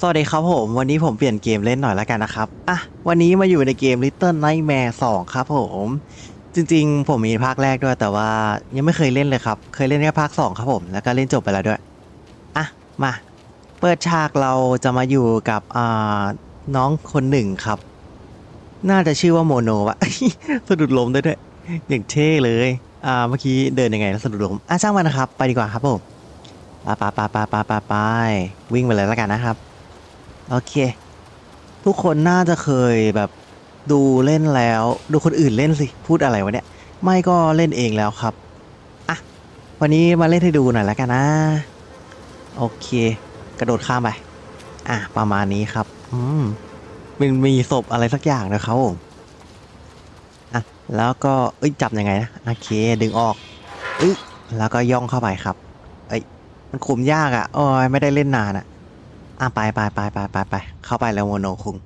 สวัสดีครับผม วันนี้ผมเปลี่ยนเกมเล่นหน่อยแล้วกันนะครับ อะ วันนี้มาอยู่ในเกม Little Nightmare 2 ครับผม จริงๆ ผมมีภาคแรกด้วยแต่ว่ายังไม่เคยเล่นเลยครับ เคยเล่นแค่ภาค 2 ครับผม แล้วก็เล่นจบไปแล้วด้วย อะ มา เปิดฉากเราจะมาอยู่กับอ่าน้องคนหนึ่งครับ น่าจะชื่อว่าโมโนวะสะดุดล้มได้ด้วย อย่างเท่เลย อ่า เมื่อกี้เดินยังไงแล้วสะดุดล้ม อะช่างมันนะครับ ไปดีกว่าครับผมไปไปไปไปไปไปไปวิ่งไปเลยแล้วกันนะครับ โอเค ทุกคนน่าจะเคยแบบดูเล่นแล้ว ดูคนอื่นเล่นสิ พูดอะไรวะเนี่ย ไม่ก็เล่นเองแล้วครับ อะ วันนี้มาเล่นให้ดูหน่อยแล้วกันนะ โอเค กระโดดข้ามไป อะ ประมาณนี้ครับ อืม มันมีศพอะไรสักอย่างนะครับผมอะ แล้วก็เอ้ยจับยังไงนะ โอเค ดึงออกเอ้ยแล้วก็ย่องเข้าไปครับ เอ้ย มันคุมยากอะ่ะ โอ้ยไม่ได้เล่นนานอะ่ะ อะไปไปไปไปไปไปเข้าไปแล้วโมโนคุง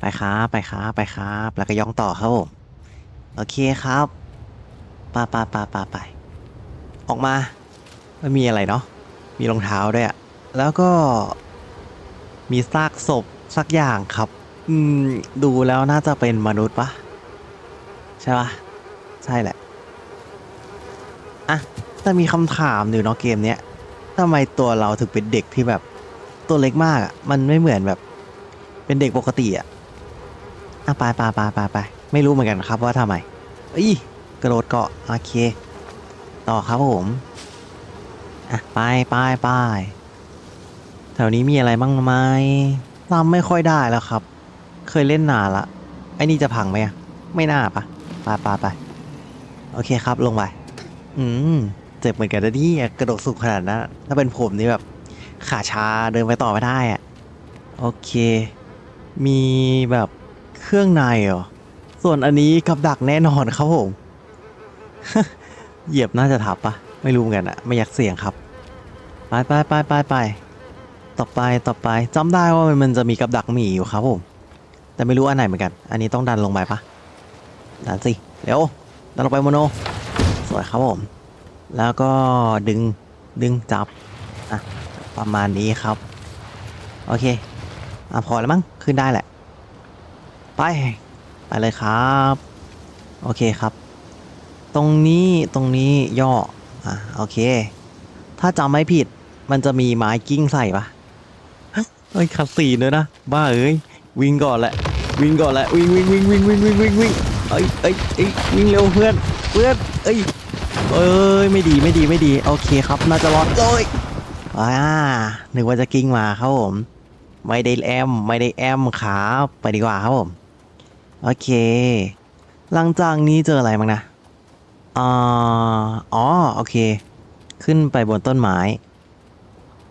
ไปครับไปครับไปครับ แล้วก็ย่องต่อครับผมโอเคครับไปไปไปไปไป ออกมาไม่มีอะไรเนาะมีรองเท้าด้วยอะแล้วก็มีซากศพสักอย่างครับ อืม ดูแล้วน่าจะเป็นมนุษย์ปะใช่ปะใช่แหละอะแต่มีคำถามอยู่เนาะเกมเนี้ยทำไมตัวเราถึงเป็นเด็กที่แบบ ตัวเล็กมากอะ มันไม่เหมือนแบบ เป็นเด็กปกติอะอะไปไปไปไปไปไม่รู้เหมือนกันครับว่าทำไมเอ้ยกระโดดเกาะโอเค ต่อครับผมอะไปไปไปแถวนี้มีอะไรบ้างไหมจำไม่ค่อยได้แล้วครับ เคยเล่นนานละไอ้นี่จะพังไหมอะไม่น่าปะไปไปไปโอเคครับลงไป อืม เจ็บเหมือนกันนะนี่กระโดดสูงขนาดนั้นถ้าเป็นผมนี่แบบ ขาชาเดินไปต่อไม่ได้อะโอเค มีแบบเครื่องในเหรอ ส่วนอันนี้กับดักแน่นอนครับผม เหยียบน่าจะทับปะไม่รู้เหมือนกันอะไม่อยากเสี่ยงครับ ไปไปไปไปไปต่อไปต่อไปจำได้ว่ามันจะมีกับดักหมีอยู่ครับผม แต่ไม่รู้อันไหนเหมือนกัน อันนี้ต้องดันลงไปปะดันสิเร็วดันลงไปโมโนสวยครับผม แล้วก็ดึงดึงจับอะ ประมาณนี้ครับ โอเคอะพอแล้วมั้งขึ้นได้แหละ ไป ไปเลยครับ โอเคครับ ตรงนี้ตรงนี้ย่ออะโอเค ถ้าจำไม่ผิดมันจะมีไม้กิ้งใส่ปะเฮ้ยคัดสีนด้วยนะ บ้าเอ้ยวิ่งก่อนแหละ วิ่งก่อนแหละวิ่งวิ่งวิ่งวิ่งวิ่งวิ่งวิ่งวิ่งเอ้ยเอ้ยเอ้ยวิ่งเร็วเพื่อนเพื่อนเอ้ยเอ้ยไม่ดีไม่ดีไม่ดี โอเคครับ น่าจะรอดเลย อ่านึกว่าจะกิ้งมาครับผม ไม่ได้แอม ไม่ได้แอมครับ ไปดีกว่าครับผม โอเค หลังจากนี้เจออะไรบ้างนะอ่าอ๋อ โอเค ขึ้นไปบนต้นไม้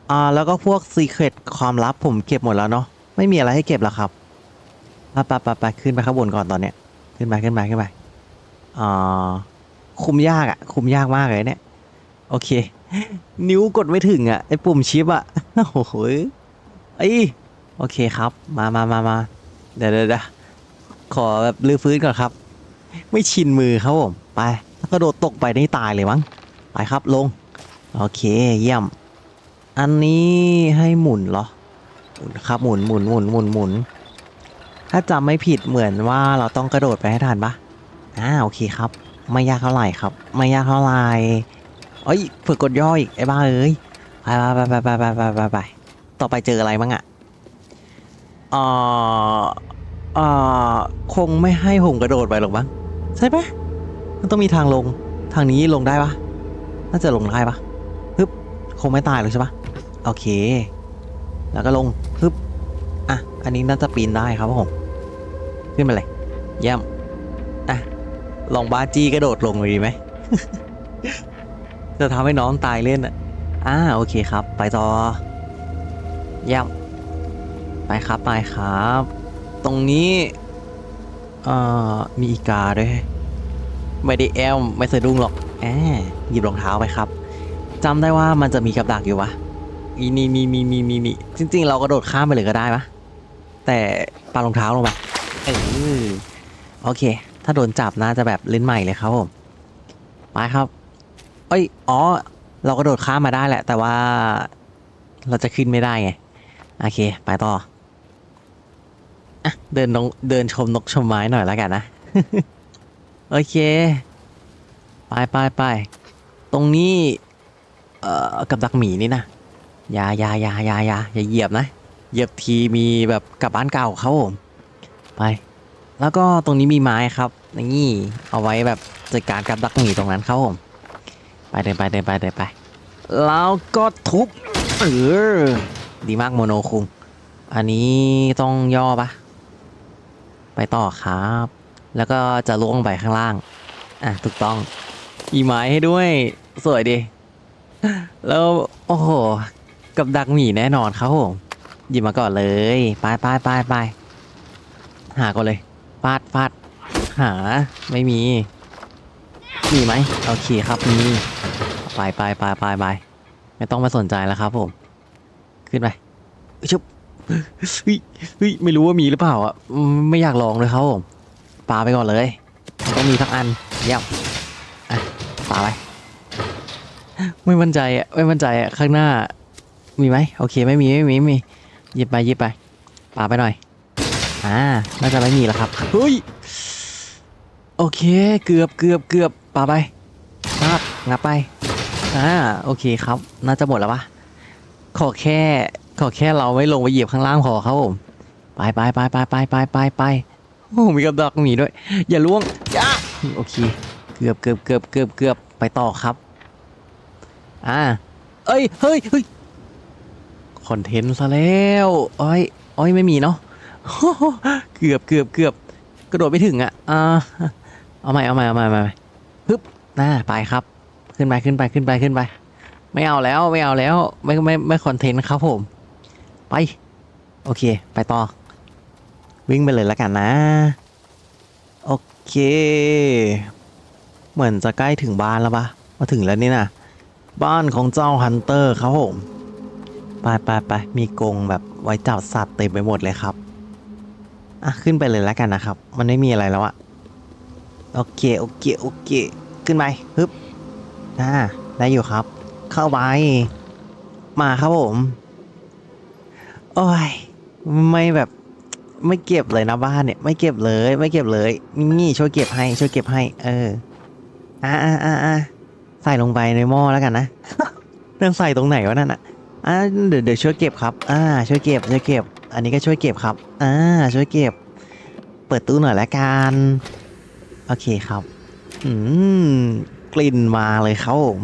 อ่า แล้วก็พวกซีเครตความลับผมเก็บหมดแล้วเนาะ ไม่มีอะไรให้เก็บแล้วครับไปไปไปไปขึ้นไปข้างบนก่อนตอนเนี้ย ขึ้นไปขึ้นไปขึ้นไปอ่าคุมยากอะคุมยากมากเลยเนี่ย โอเค นิ้วกดไม่ถึงอะไอปุ่มชิปอะโอ้โหไอโอเคครับ มามามามาเดี๋ยวเดี๋ยวเดี๋ยวขอแบบลื้อฟื้นก่อนครับ ไม่ชินมือครับผมไปถ้ากระโดดตกไปนี่ตายเลยมั้งไปครับลง โอเคเยี่ยม อันนี้ให้หมุนเหรอหมุนครับหมุนหมุนหมุนหมุนหมุนถ้าจำไม่ผิดเหมือนว่าเราต้องกระโดดไปให้ทันปะอ่าโอเคครับ ไม่ยากเท่าไหร่ครับ ไม่ยากเท่าไหร่ เอ้ยเผื่อกดย่ออีกไอ้บ้าเอ้ยไปไปไปไปไปไปไปไปต่อไปเจออะไรบ้างอะเอ่อเอ่อคงไม่ให้ผมกระโดดไปหรอกมั้งใช่ปะมันต้องมีทางลงทางนี้ลงได้ปะน่าจะลงได้ปะฮึบคงไม่ตายหรอกใช่ปะโอเค แล้วก็ลงฮึบอะอันนี้น่าจะปีนได้ครับผมขึ้นมาเลยเยี่ยมอะลองบาจีกระโดดลงเลยดีไหม จะทำให้น้องตายเล่นอะอ่าโอเคครับ ไปต่อเยี่ยมไปครับไปครับ ตรงนี้เอ่อมีอีกาด้วย ไม่ได้แอมไม่สะดุ้งหรอกแอหยิบรองเท้าไปครับจำได้ว่ามันจะมีกับดักอยู่วะอีนี่นี่นี่นี่นี่นี่จริง ๆ เรากระโดดข้ามไปเลยก็ได้ปะแต่ปารองเท้าลงไปเออโอเค ถ้าโดนจับน่าจะแบบเล่นใหม่เลยครับผมไปครับ อ้ย อ๋อ เรากระโดดข้ามมาได้แหละ แต่ว่าเราจะขึ้นไม่ได้ไง โอเค ไปต่ออะเดินนงเดินชมนกชมไม้หน่อยแล้วกันนะ โอเค ไปไปไป ตรงนี้ เอ่อ กับดักหมีนี่นะอยาอยาอยาอยาอยาอย่าเหยียบนะ เหยียบทีมีแบบกลับบ้านเก่าเขาผมไป แล้วก็ตรงนี้มีไม้ครับ นี่ เอาไว้แบบจัดการกับดักหมีตรงนั้นครับผม ไปเดินไปเดินไปเดินไป แล้วก็ทุบเออดีมากโมโนคุง อันนี้ต้องย่อปะไปต่อครับ แล้วก็จะล่วงไปข้างล่าง อะถูกต้องมีไม้ให้ด้วย สวยดี แล้ว โอ้โห กับดักหมีแน่นอนครับผมหยิบมาก่อนเลย ไปไปไปไปหาก่อนเลยฟาดฟาดหา ไม่มี มีไหม โอเคครับ มี ไปไปไปไปไปไม่ต้องมาสนใจแล้วครับผม ขึ้นไปชุบเฮ้ยเฮ้ยไม่รู้ว่ามีหรือเปล่าอะไม่อยากลองเลยครับผมปาไปก่อนเลยต้องมีทั้งอันเยี่ยมอะปาไปไม่มั่นใจอะไม่มั่นใจอะข้างหน้า มีไหมโอเคไม่มีไม่มีไม่มีหยิบไปหยิบไปปาไปหน่อยอ่าน่าจะไม่มีแล้วครับเฮ้ยโอเค เกือบเกือบเกือบปาไปปาบงับไป อ่าโอเคครับ น่าจะหมดแล้วปะขอแค่ ขอแค่เราไม่ลงไปเหยียบข้างล่างพอครับผมไปไปไปไปไปไปไปไปโอ้มีกับดักหมีด้วย อย่าล่วงจ้าโอเค เกือบเกือบเกือบเกือบเกือบไปต่อครับ อ่า เอ้ยเฮ้ยเฮ้ยคอนเทนต์ซะแล้วอ้อยอ้อยไม่มีเนาะเกือบเกือบเกือบกระโดดไม่ถึงอะอ่าเอาใหม่เอาใหม่เอาใหม่เอาใหม่ฮึบน่าไปครับ ขึ้นไปขึ้นไปขึ้นไปขึ้นไป ไม่เอาแล้วไม่เอาแล้วไม่ไม่ไม่คอนเทนต์ครับผม ไป โอเค ไปต่อ วิ่งไปเลยแล้วกันนะ โอเค เหมือนจะใกล้ถึงบ้านแล้วปะมาถึงแล้วนี่นะบ้านของเจ้าฮันเตอร์ครับผมไปไปไปมีกรงแบบไว้จับสัตว์เต็มไปหมดเลยครับอะขึ้นไปเลยแล้วกันนะครับ มันไม่มีอะไรแล้วอะโอเคโอเคโอเค ขึ้นไปฮึบ อ่าได้อยู่ครับ เข้าไป มาครับผม โอ้ย ไม่แบบไม่เก็บเลยนะบ้านเนี่ย ไม่เก็บเลย ไม่เก็บเลย นี่ช่วยเก็บให้ ช่วยเก็บให้ เออ อ่าอ่าอ่าใส่ลงไปในหม้อแล้วกันนะเรื่องใส่ตรงไหนวะนั่นอะอ่าเดี๋ยวเดี๋ยวช่วยเก็บครับ อ่า ช่วยเก็บ ช่วยเก็บ อันนี้ก็ช่วยเก็บครับ อ่า ช่วยเก็บ เปิดตู้หน่อยละกัน โอเคครับ อืม กลิ่นมาเลยครับผม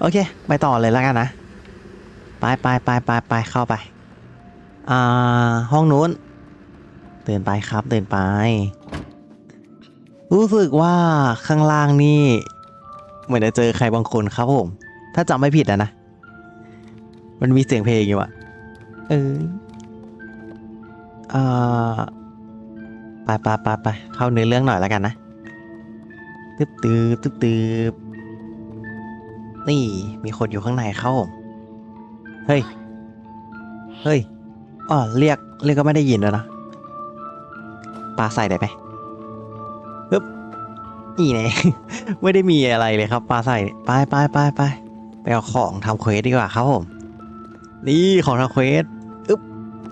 โอเค ไปต่อเลยแล้วกันนะ ไปไปไปไปไปเข้าไป อ่า ห้องนู้นเดินไปครับเดินไป รู้สึกว่าข้างล่างนี่ เหมือนจะเจอใครบางคนครับผม ถ้าจำไม่ผิดอะนะ มันมีเสียงเพลงอยู่อะเอออ่าไปไปไปไปเข้าเนื้อเรื่องหน่อยแล้วกันนะ ตึ๊บตืบตึ๊บตืบนี่มีคนอยู่ข้างในเข้าผมเฮ้ย เฮ้ยอ๋อเรียกเรียกก็ไม่ได้ยินแล้วนะปลาใส่ได้ไหมปึ๊บนี่ไงไม่ได้มีอะไรเลยครับปลาใส่ไปไปไปไปไปเอาของทำเควสดีกว่าครับผม นี่ของทำเควสอึ๊บ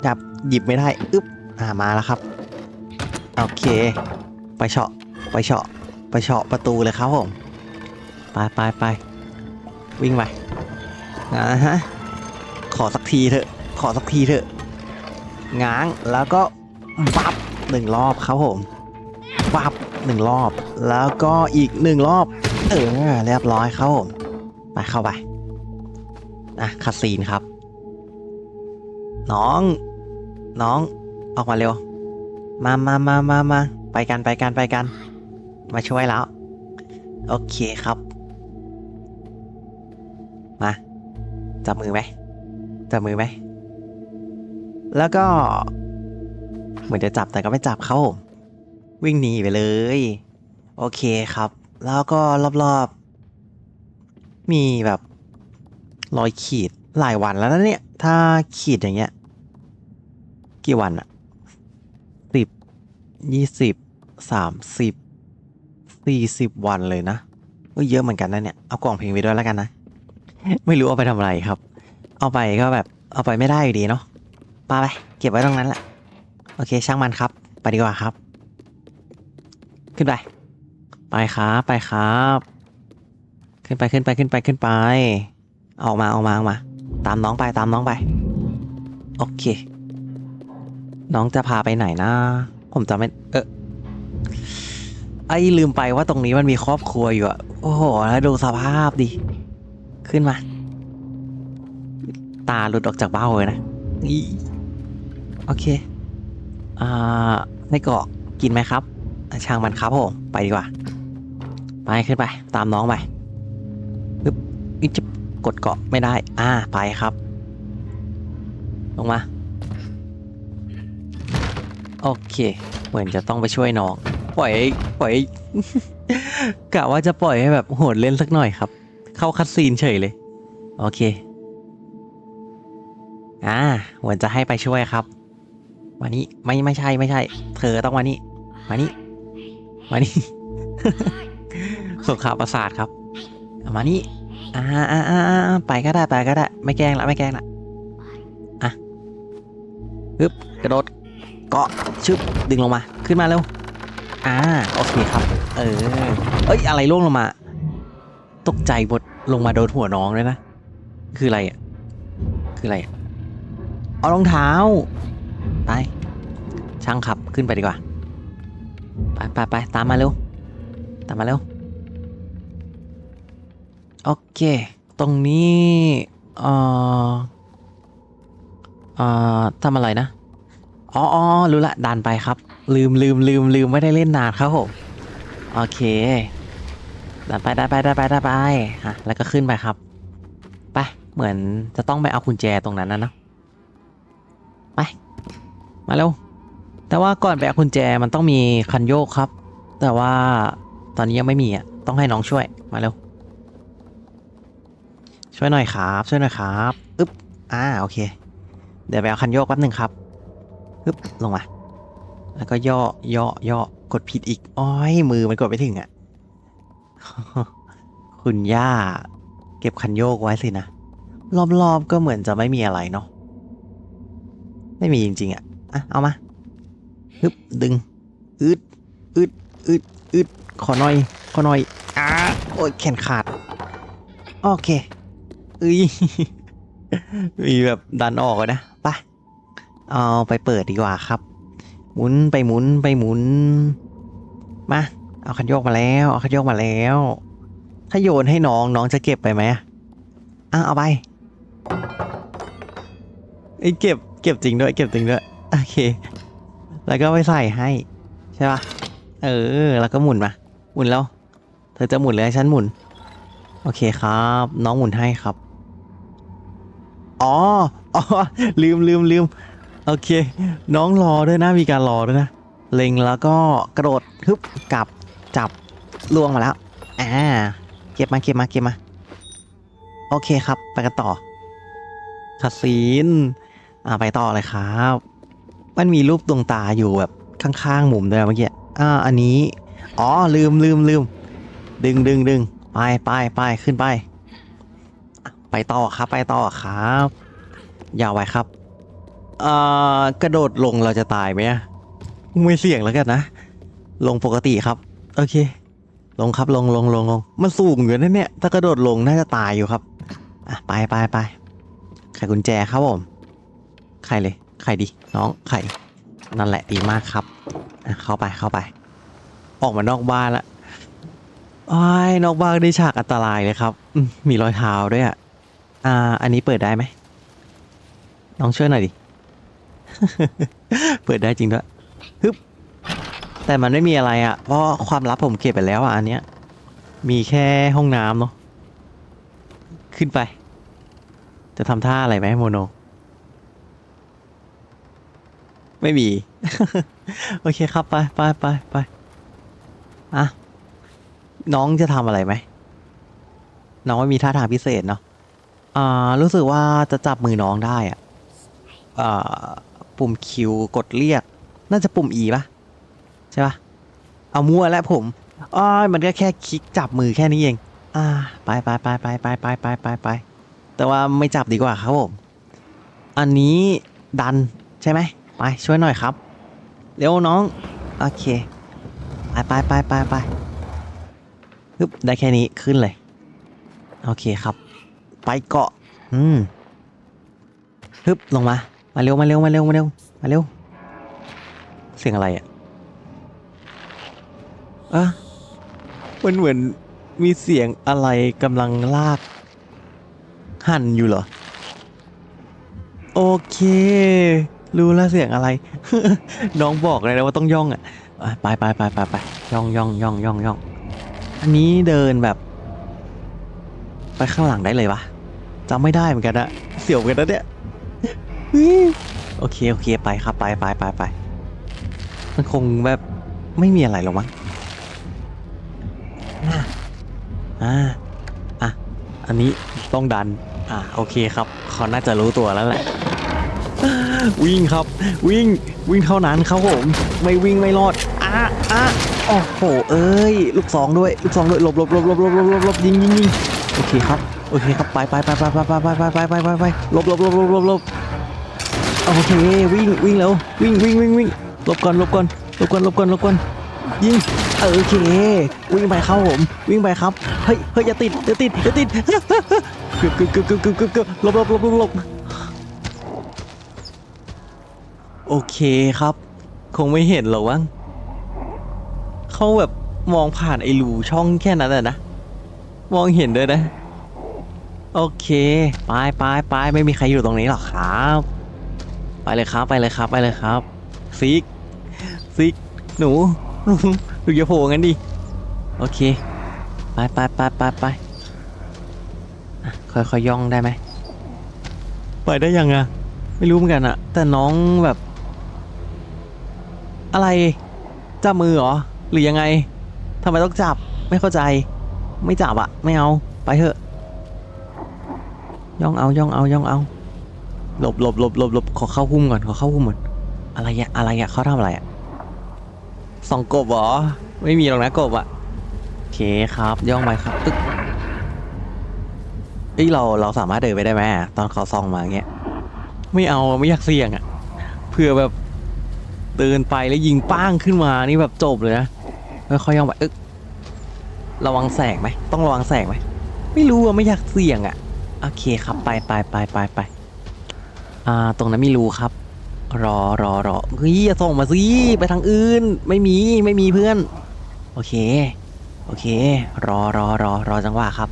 จับหยิบไม่ได้อึ๊บอ่ามาแล้วครับ โอเค ไปเฉาะไปเฉาะ ไปเฉาะประตูเลยครับผมไปไปไปวิ่งไปอ่าฮะขอสักทีเถอะ ขอสักทีเถอะง้างแล้วก็บับหนึ่งรอบครับผมบับหนึ่งรอบ แล้วก็อีกหนึ่งรอบเออเรียบร้อยครับผมไปเข้าไปอะคาซีนครับ น้อง น้องออกมาเร็ว มามามามามาไปกันไปกันไปกัน มาช่วยแล้ว โอเคครับ มาจับมือไหมจับมือไหม แล้วก็ เหมือนจะจับแต่ก็ไม่จับเขาวิ่งหนีไปเลย โอเคครับ แล้วก็รอบๆ มีแบบรอยขีดหลายวันแล้วนะเนี่ย ถ้าขีดอย่างเงี้ย กี่วันอะสิบยี่สิบสามสิบ สี่สิบวันเลยนะก็เยอะเหมือนกันนะเนี่ย เอากล่องเพลงไปด้วยแล้วกันนะ ไม่รู้เอาไปทำอะไรครับ เอาไปก็แบบเอาไปไม่ได้อยู่ดีเนาะปาไป เก็บไว้ตรงนั้นแหละ โอเคช่างมันครับ ไปดีกว่าครับ ขึ้นไป ไปครับไปครับ ขึ้นไปขึ้นไปขึ้นไปขึ้นไป ออกมาออกมาออกมา ตามน้องไปตามน้องไป โอเค น้องจะพาไปไหนนะ ผมจะไม่ เออ ไอ้ลืมไปว่าตรงนี้มันมีครอบครัวอยู่อะโอ้โหแล้วดูสภาพดิ ขึ้นมา ตาหลุดออกจากเบ้าเลยนะอีโอเค อ่าในเกาะกินไหมครับ ช่างมันครับผม ไปดีกว่า ไปขึ้นไป ตามน้องไปปึ๊บอิจะกดเกาะไม่ได้ อ่า ไปครับ ลงมา โอเค เหมือนจะต้องไปช่วยน้อง ล่อยปล่อย กะว่าจะปล่อยให้แบบโหดเล่นสักหน่อยครับ เข้าคัดซีนเฉยเลย โอเค อ่าเหมือนจะให้ไปช่วยครับ มานี่ไม่ไม่ใช่ไม่ใช่ เธอต้องมานี่ มานี่ มานี่สงขลาประสาทครับ มานี่อ่าอ่าอ่าอ่าไปก็ได้ไปก็ได้ ไม่แกล้งละไม่แกล้งละอะฮึบกระโดดเกาะชึบดึงลงมา ขึ้นมาเร็ว อ่าโอเคครับ เออ เอ้ยอะไรร่วงลงมา ตกใจหมดลงมาโดนหัวน้องเลยนะ คืออะไรอะ คืออะไรอะเอารองเท้า ไป ช่างขับขึ้นไปดีกว่า ไปไปไปตามมาเร็ว ตามมาเร็ว โอเค ตรงนี้เอ่อเอ่อทำอะไรนะ อ๋ออ๋อรู้ละดันไปครับ ลืมลืมลืมลืมไม่ได้เล่นนานครับผมโอเคดันไปดันไปดันไปดันไปฮะแล้วก็ขึ้นไปครับไปเหมือนจะต้องไปเอากุญแจตรงนั้นนะเนอะไปมาเร็วแต่ว่าก่อนไปเอากุญแจมันต้องมีคันโยกครับ แต่ว่าตอนนี้ยังไม่มีอะต้องให้น้องช่วยมาเร็วช่วยหน่อยครับ ช่วยหน่อยครับอึ๊บอ่าโอเค เดี๋ยวไปเอาคันโยกแป๊บหนึ่งครับอึ๊บลงมา แล้วก็ย่อย่อย่อกดผิดอีกอ้อยมือมันกดไม่ถึงอะ คุณย่า เก็บคันโยกไว้สินะรอบๆก็เหมือนจะไม่มีอะไรเนาะไม่มีจริงๆอะอะเอามาฮึบดึงอึดอึดอึดอึดขอหน่อย ขอหน่อยอ่าโอ้ยแขนขาด โอเคเอ้ยมีแบบดันออกเลยนะไปเอาไปเปิดดีกว่าครับ มุนไปหมุนไปหมุน มา เอาคันโยกมาแล้ว เอาคันโยกมาแล้ว ถ้าโยนให้น้องน้องจะเก็บไปไหมอะเอาไปไอ้เก็บเก็บจริงด้วยเก็บจริงด้วยโอเค แล้วก็ไปใส่ให้ ใช่ปะเออ แล้วก็หมุนมา หมุนแล้ว เธอจะหมุนเลยให้ฉันหมุน โอเคครับ น้องหมุนให้ครับ อ๋อ อ๋อ ลืมลืมลืม โอเค น้องรอด้วยนะมีการรอด้วยนะ เล็งแล้วก็กระโดดฮึบกลับจับล่วงมาแล้วอ่าเก็บมาเก็บมาเก็บมา โอเคครับ ไปกันต่อคาซีนอ่าไปต่อเลยครับ มันมีรูปดวงตาอยู่แบบข้างๆมุมด้วยเมื่อกี้อ่าอันนี้ อ๋อลืมลืมลืมดึงดึงดึงไปไปไปขึ้นไป ไปต่อครับไปต่อครับ ยาวไว้ครับ อ่อกระโดดลงเราจะตายไหมอะไม่เสี่ยงแล้วกันนะ ลงปกติครับ โอเค ลงครับลงลงลงลงมันสูงอยู่นะเนี่ย ถ้ากระโดดลงน่าจะตายอยู่ครับ อะไปไปไปไขกุญแจครับผมไขเลยไขดิ น้องไขนั่นแหละดีมากครับ เข้าไปเข้าไป ออกมานอกบ้านละโอ้ยนอกบ้านได้ฉากอันตรายเลยครับมมีรอยเท้าด้วยอะอ่า อันนี้เปิดได้ไหมน้องช่วยหน่อยดิ เปิดได้จริงด้วยฮึบแต่มันไม่มีอะไรอะ เพราะความลับผมเก็บไปแล้วอะอันเนี้ย มีแค่ห้องน้ำเนาะ ขึ้นไป จะทำท่าอะไรไหมโมโน ไม่มี โอเคครับไปไปไปไปอะ น้องจะทำอะไรไหม น้องไม่มีท่าทางพิเศษเนาะ อ่า รู้สึกว่าจะจับมือน้องได้อะอ่า ปุ่มคิวกดเรียก น่าจะปุ่ม E ปะใช่ปะเอามั่วแล้วผมอ้ายมันก็แค่คลิกจับมือแค่นี้เอง อ่า ไปไปไปไปไปไปไปไปไปแต่ว่าไม่จับดีกว่าครับผม อันนี้ดันใช่ไหม ไปช่วยหน่อยครับ เร็วน้อง โอเค ไปไปไปไปไปฮึบได้แค่นี้ขึ้นเลย โอเคครับ ไปเกาะ อืมฮึบลงมา มาเร็วมาเร็วมาเร็วมาเร็วมาเร็ว เสียงอะไรอะอะมันเหมือนมีเสียงอะไรกำลังลาก หั่นอยู่เหรอ โอเค รู้แล้วเสียงอะไร น้องบอกเลยนะว่าต้องย่องอะไปไปไปไปไปย่องย่องย่องย่องย่องอันนี้เดินแบบ ไปข้างหลังได้เลยวะจำไม่ได้เหมือนกันอะเสียวเหมือนกันนะเนี่ย โอเคโอเคไปครับไปไปไปไปมันคงแบบไม่มีอะไรหรอกมั้งอ่าอ่าอะอันนี้ต้องดัน อ่าโอเคครับเขาน่าจะรู้ตัวแล้วแหละวิ่งครับ วิ่งวิ่งเท่านั้นครับผม ไม่วิ่งไม่รอดอะอะโอ้โหเอ้ยลูกสองด้วยลูกสองด้วยหลบหลบหลบหลบหลบหลบหลบยิงยิงยิงโอเคครับโอเคครับไปไปไปไปไปไปไปไปไปไปไปลบหลบหลบหลบหลบหลบ โอเควิ่งวิ่งแล้ววิ่งวิ่งวิ่งวิ่งหลบก่อนหลบก่อนหลบก่อนหลบก่อนหลบก่อนยิงเออโอเค วิ่งไปครับผม วิ่งไปครับเฮ้ยเฮ้ยอย่าติดอย่าติดอย่าติดเกือบเกือบเกือบเกือบเกือบเกือบเกือบหลบหลบหลบหลบโอเคครับ คงไม่เห็นหรอกวังเขาแบบมองผ่านไอ้รูช่องแค่นั้นแหละนะ มองเห็นด้วยนะ โอเค ไปไปไปไม่มีใครอยู่ตรงนี้หรอกครับ เลยครับไปเลยครับไปเลยครับซิกซิกหนูหนูอย่าโผล่งั้นดิโอเคไปไปไปไปไปค่อยๆย่องได้ไหมไปได้ยังอะไม่รู้เหมือนกันอะแต่น้องแบบ อะไรจับมือเหรอหรือยังไงทำไมต้องจับไม่เข้าใจ ไม่จับอะไม่เอาไปเถอะย่องเอาย่องเอาย่องเอา หลบหลบหลบหลบหลบขอเข้าพุ่มก่อนขอเข้าพุ่มก่อนอะไรอะอะไรอะเขาทำอะไรอะส่องกบเหรอไม่มีหรอกนะกบอะโอเคครับ ย่องไปครับตึ๊กเอ้ยเราเราสามารถเดินไปได้ไหมตอนเขาส่องมาอย่างเงี้ยไม่เอาไม่อยากเสี่ยงอะเผื่อแบบเดินไปแล้วยิงป้างขึ้นมานี่แบบจบเลยนะค่อยย่องไปอึ๊กระวังแสงไหมต้องระวังแสงไหมไม่รู้อะไม่อยากเสี่ยงอะโอเคครับไปไปไปไปไป อ่า ตรงนั้นไม่รู้ครับ รอรอรอเฮ้ยอย่าส่งมาสิไปทางอื่น ไม่มีไม่มีเพื่อน โอเค โอเค รอรอรอรอจังหวะครับ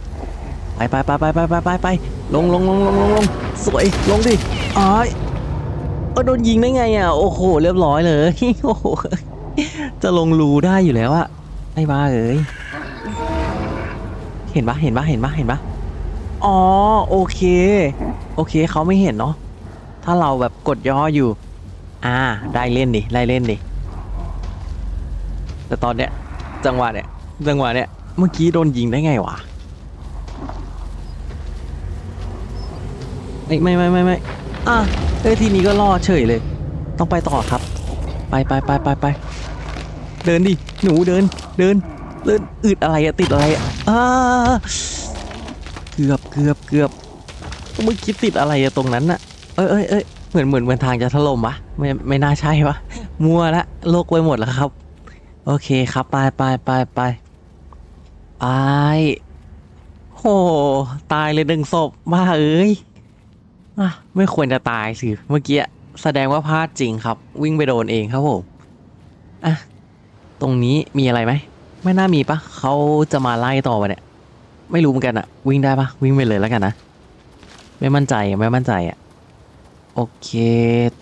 ไปไปไปไปไปไปไปไปลงลงลงลงลงลงสวยลงดิอ้ายเออโดนยิงได้ไงอะโอ้โหเรียบร้อยเลยโอ้โหจะลงรูได้อยู่แล้วอะไอ้บ้าเอ้ยเห็นปะเห็นปะเห็นปะเห็นปะอ๋อโอเค โอเคเขาไม่เห็นเนาะ ถ้าเราแบบกดย่ออยู่ อ่า ได้เล่นดิ ได้เล่นดิ แต่ตอนเนี้ย จังหวะเนี้ย จังหวะเนี้ย เมื่อกี้โดนยิงได้ไงวะไม่ไม่ไม่ไม่ไม่อะเอ้ยทีนี้ก็รอดเฉยเลย ต้องไปต่อครับ ไปไปไปไปไป เดินดิ หนูเดิน เดิน เดิน อึดอะไรอะติดอะไรอะอ่าเกือบเกือบเกือบเมื่อกี้ติดอะไรอะตรงนั้นน่ะ เอ้ยเอ้ยเอ้ยเหมือนเหมือนเหมือนทางจะถล่มวะไม่ไม่น่าใช่วะมัวละโลกไปหมดแล้วครับ โอเคครับไปไปไปไปไปโหตายเลยหนึ่งศพบ้าเอ้ยอะไม่ควรจะตายสิเมื่อกี้แสดงว่าพลาดจริงครับ วิ่งไปโดนเองครับผมอะตรงนี้มีอะไรไหมไม่น่ามีปะเขาจะมาไล่ต่อวะเนี่ย ไม่รู้เหมือนกันอะวิ่งได้ปะวิ่งไปเลยแล้วกันนะ ไม่มั่นใจอะไม่มั่นใจอะ โอเค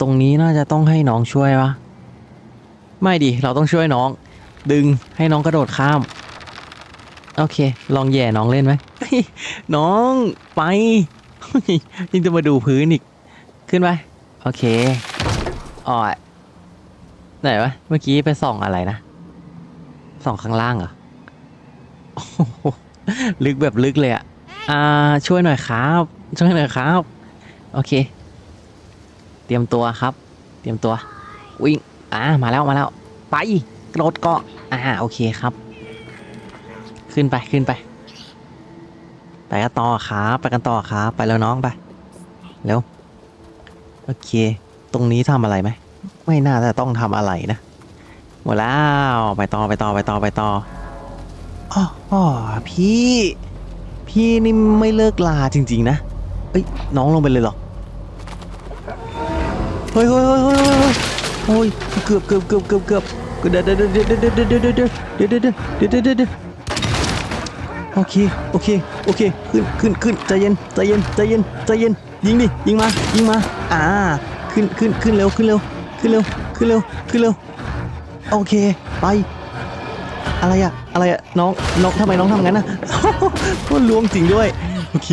ตรงนี้น่าจะต้องให้น้องช่วยปะไม่ดิ เราต้องช่วยน้อง ดึงให้น้องกระโดดข้าม โอเค ลองแย่น้องเล่นไหม น้องไปยังจะมาดูพื้นอีก ขึ้นไป โอเคอ๋อไหนวะ เมื่อกี้ไปส่องอะไรนะ ส่องข้างล่างเหรอ ลึกแบบลึกเลยอะอ่า ช่วยหน่อยครับ ช่วยหน่อยครับ โอเค เตรียมตัวครับ เตรียมตัว วิ่ง อ่า มาแล้ว มาแล้ว ไปกระโดดเกาะ อ่า โอเคครับ ขึ้นไป ขึ้นไป ไปกันต่อครับ ไปกันต่อครับ ไปแล้วน้องไป เร็ว โอเค ตรงนี้ทำอะไรไหม ไม่น่าจะต้องทำอะไรนะ หมดแล้ว ไปต่อ ไปต่อ ไปต่อ ไปต่ออ๋อออพี่ พี่นี่ไม่เลิกลาจริง ๆ นะ เอ้ย น้องลงไปเลยเหรอเฮ้ยเฮ้ยเฮ้ยเฮ้ยเฮ้ยโอ้ยเกือบเกือบเกือบเกือบเกือบเดี๋ยวเดี๋ยวเดี๋ยวเดี๋ยวเดี๋ยวเดี๋ยวเดี๋ยวเดี๋ยวเดี๋ยวเดี๋ยวเดี๋ยวโอเคโอเคโอเคขึ้นขึ้นขึ้นใจเย็นใจเย็นใจเย็นใจเย็นยิงดิยิงมายิงมาอ่าขึ้นขึ้นขึ้นเร็วขึ้นเร็วขึ้นเร็วขึ้นเร็วขึ้นเร็วโอเคไปอะไรอะอะไรอะน้องน้องทำไมน้องทำงั้นนะก็ล้วงจริงด้วยโอเค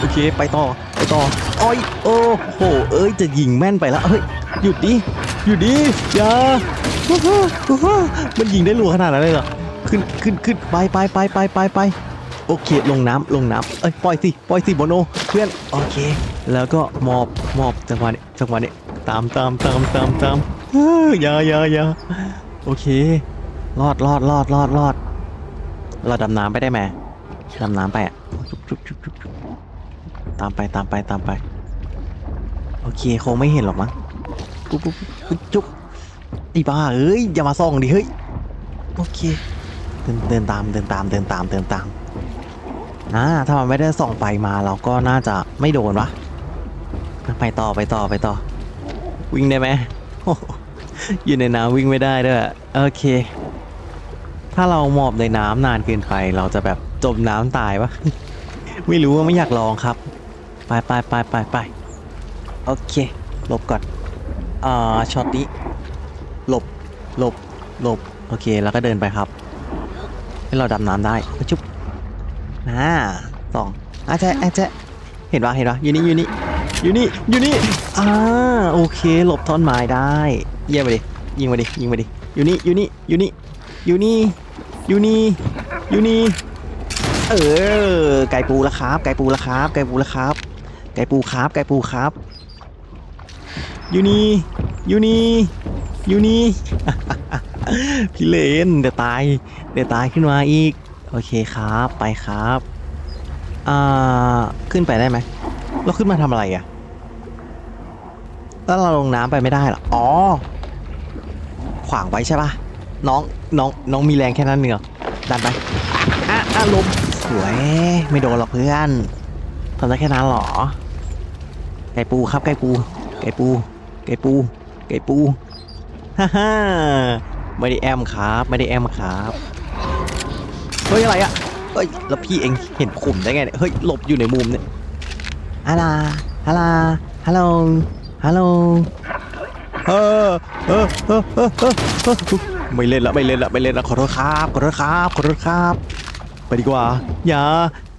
โอเค ไปต่อ ต่ออ้อยโอ้โห เอ้ยจะยิงแม่นไปแล้วเฮ้ยหยุดดิหยุดดิอย่ามันยิงได้รัวขนาดนั้นเลยเหรอขึ้นขึ้นขึ้นไปไปไปไปไปไปโอเคลงน้ำลงน้ำเอ้ยปล่อยสิปล่อยสิโบโนเพื่อนโอเค แล้วก็มอบมอบจังหวะนี้จังหวะนี้ตามตามตามตามตามเฮ้ยอย่าอย่าอย่าโอเครอดรอดรอดรอดรอดเราดำน้ำไปได้ไหมดำน้ำไปอะจุ๊บจุ๊บจุ๊บจุ๊บ ตามไปตามไปตามไป โอเคคงไม่เห็นหรอกมั้งปุ๊บปุ๊บปุ๊บจุ๊บไอ้บ้าเอ้ยอย่ามาส่องดิเฮ้ยโอเคเดินเดินตามเดินตามเดินตามเดินตามอ่าถ้ามันไม่ได้ส่องไฟมาเราก็น่าจะไม่โดนวะไปต่อไปต่อไปต่อ วิ่งได้ไหมโอ้โหอยู่ในน้ำวิ่งไม่ได้ด้วยโอเค ถ้าเราหมอบในน้ำนานเกินไป เราจะแบบจมน้ำตายวะไม่รู้ว่าไม่อยากลองครับ ไปไปไปไปไปโอเค หลบก่อน อ่า ช็อตนี้ หลบ หลบ หลบ โอเค แล้วก็เดินไปครับ ให้เราดำน้ำได้ จุ๊บอ่าสองอาเจ๊อาเจ๊เห็นปะเห็นปะอยู่นี่อยู่นี่อยู่นี่อยู่นี่อ่าโอเค หลบท่อนไม้ได้ เยี่ยมไปดิ ยิงมาดิ ยิงมาดิ อยู่นี่ อยู่นี่ อยู่นี่ อยู่นี่ อยู่นี่ อยู่นี่ เออ ไก่ปูแล้วครับ ไก่ปูแล้วครับ ไก่ปูแล้วครับ ไก่ปูครับ ไก่ปูครับ อยู่นี่ อยู่นี่ อยู่นี่ พี่เลนเดี๋ยวตาย เดี๋ยวตายขึ้นมาอีก โอเคครับ ไปครับ อ่า ขึ้นไปได้ไหม เราขึ้นมาทำอะไรอะ่ะแล้วเราลงน้ำไปไม่ได้หรอ อ๋อ ขวางไว้ใช่ปะน้อง น้อง น้องมีแรงแค่นั้นเองเหรอดันไปอะอะลมสวย ไม่โดนหรอกเพื่อนทำได้แค่นั้นเหรอ ไก่ปูครับไก่ปู ไก่ปู ไก่ปู ไก่ปูฮ่าฮ่าไม่ได้แอมครับไม่ได้แอมครับเฮ้ยอะไรอะเฮ้ยแล้วพี่เองเห็นขุมได้ไงเนี่ยเฮ้ยหลบอยู่ในมุมเนี่ยฮัลโหลฮัลโหลฮัลโหลฮัลโหลเออเออเออเออเออเออไม่เล่นละไม่เล่นละไม่เล่นละขอโทษครับขอโทษครับขอโทษครับ ไปดีกว่าอย่า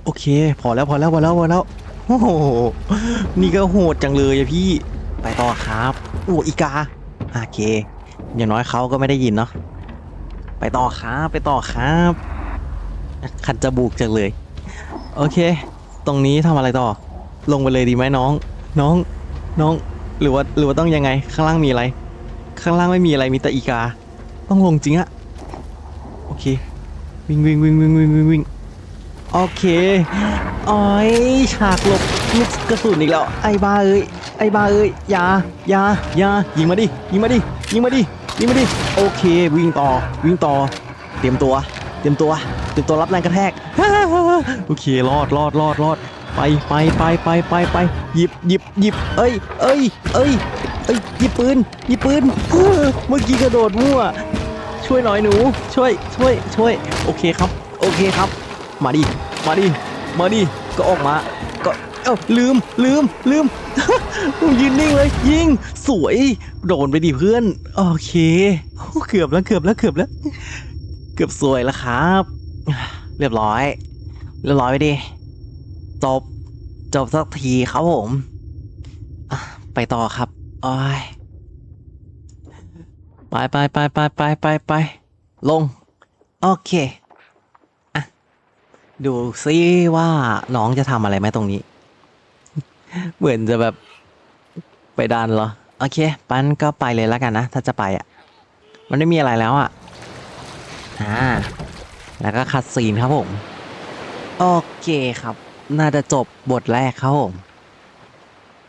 โอเค พอแล้วพอแล้วพอแล้วพอแล้ว โอ้โห นี่ก็โหดจังเลยอะพี่ ไปต่อครับ โอ้อีกา โอเค อย่างน้อยเขาก็ไม่ได้ยินเนาะ ไปต่อครับ ไปต่อครับ ขัดจมูกจังเลย โอเค ตรงนี้ทำอะไรต่อ ลงไปเลยดีไหมน้อง น้อง น้อง หรือว่า หรือว่าต้องยังไง ข้างล่างมีอะไร ข้างล่างไม่มีอะไร มีแต่อีกา ต้องลงจริงอะโอเค วิ่งวิ่งวิ่งวิ่งวิ่งวิ่งวิ่งโอเค อ้อยฉากหลบลูกกระสุนอีกแล้ว ไอ้บ้าเอ้ย ไอ้บ้าเอ้ยอย่าอย่าอย่ายิงมาดิ ยิงมาดิ ยิงมาดิ ยิงมาดิ โอเค วิ่งต่อ วิ่งต่อ เตรียมตัว เตรียมตัว เตรียมตัวรับแรงกระแทก โอเค รอด รอด รอด รอด ไปไปไปไปไปไป หยิบหยิบหยิบ เอ้ย เอ้ย เอ้ย เอ้ย หยิบปืน หยิบปืน เมื่อกี้กระโดดมั่ว ช่วยหน่อยหนู ช่วย ช่วย ช่วย โอเคครับ โอเคครับ มาดิ มาดิ มาดิก็ออกมาก็เอ้าลืมลืมลืม ยืนนิ่งเลย ยิง สวย โดนไปดิเพื่อน โอเคเกือบแล้วเกือบแล้วเกือบแล้ว เกือบสวยแล้วครับ เรียบร้อย เรียบร้อยไปดิจบจบสักทีครับผม ไปต่อครับโอ้ยไปไปไปไปไปไปไปลง โอเค ดูซิว่าน้องจะทำอะไรไหมตรงนี้ เหมือนจะแบบไปดันเหรอ โอเค ปั้นก็ไปเลยแล้วกันนะ ถ้าจะไปอะ มันไม่มีอะไรแล้วอะอ่าแล้วก็คัดซีนครับผม โอเคครับ น่าจะจบบทแรกครับผม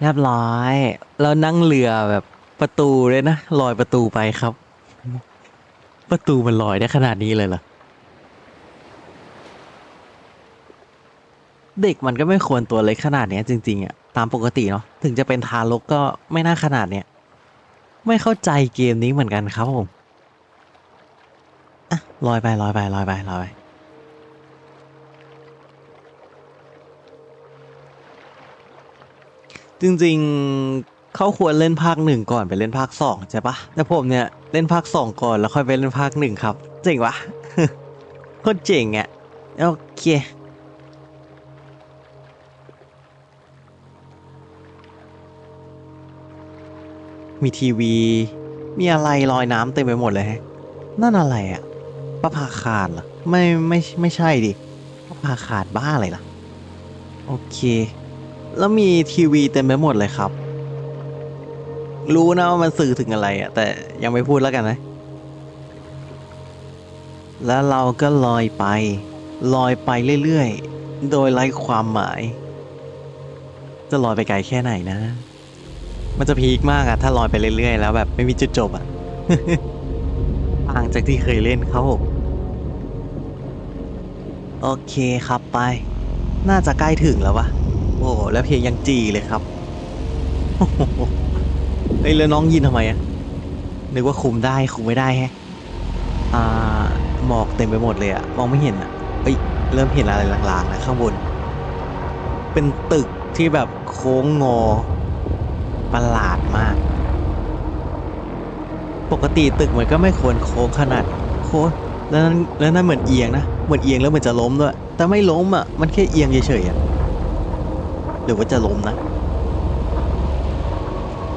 เเรียบร้อย เรานั่งเรือแบบประตูเลยนะลอยประตูไปครับ ประตูมันลอยได้ขนาดนี้เลยเหรอ เด็กมันก็ไม่ควรตัวเล็กขนาดเนี้ยจริงๆอะตามปกติเนาะถึงจะเป็นทารกก็ไม่น่าขนาดเนี้ยไม่เข้าใจเกมนี้เหมือนกันครับผมอะลอยไปลอยไปลอยไปลอยไปจริงๆเขาควรเล่นภาคหนึ่งก่อนไปเล่นภาคสองใช่ปะแต่ผมเนี่ยเล่นภาคสองก่อนแล้วค่อยไปเล่นภาคหนึ่งครับ เจ๋งวะโคตรเจ๋งอะโอเค มีทีวี มีอะไรลอยน้ำเต็มไปหมดเลยฮะนั่นอะไรอะประภาคารเหรอไม่ไม่ไม่ใช่ดิประภาคารบ้าอะไรล่ะ โอเค แล้วมีทีวีเต็มไปหมดเลยครับ รู้นะว่ามันสื่อถึงอะไรอะแต่ยังไม่พูดแล้วกันนะ แล้วเราก็ลอยไป ลอยไปเรื่อยๆ โดยไร้ความหมาย จะลอยไปไกลแค่ไหนนะ มันจะพีคมากอะถ้าลอยไปเรื่อยๆแล้วแบบไม่มีจุดจบอะต่างจากที่เคยเล่นครับผมโอเคครับไป น่าจะใกล้ถึงแล้ววะโอ้แล้วเพลงยังจีเลยครับเฮ้ยแล้วน้องยินทำไมอะนึกว่าคุมได้คุมไม่ได้แฮะอ่าหมอกเต็มไปหมดเลยอะมองไม่เห็นอะเอ้ยเริ่มเห็นอะไรลางๆนะข้างบน เป็นตึกที่แบบโค้งงอ ประหลาดมาก ปกติตึกมันก็ไม่ควรโค้งขนาดโค้งแล้วนั่นแล้วนั่นเหมือนเอียงนะ เหมือนเอียงแล้วเหมือนจะล้มด้วย แต่ไม่ล้มอะ มันแค่เอียงเฉยๆอะหรือว่าจะล้มนะ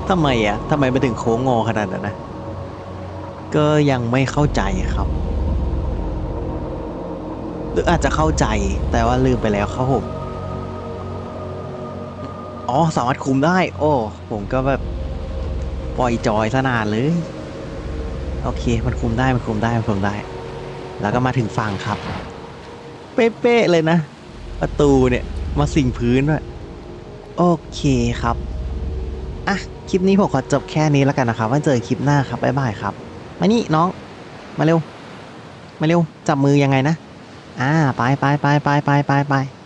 ทำไมอะทำไมมันถึงโค้งงอขนาดนั้นนะ ก็ยังไม่เข้าใจครับ หรืออาจจะเข้าใจแต่ว่าลืมไปแล้วครับผม อ๋อสามารถคุมได้ โอ้ ผมก็แบบปล่อยจอยซะนานเลย โอเค มันคุมได้ มันคุมได้ มันคุมได้ แล้วก็มาถึงฝั่งครับ เป๊ะๆเลยนะ ประตูเนี่ย มาสิ่งพื้นด้วย โอเคครับ อะ คลิปนี้ผมขอจบแค่นี้แล้วกันนะครับไว้เจอคลิปหน้าครับบ๊ายบายครับ มานี่น้อง มาเร็ว มาเร็ว จับมือยังไงนะ อ่า ไปไปไปไปไปไปไป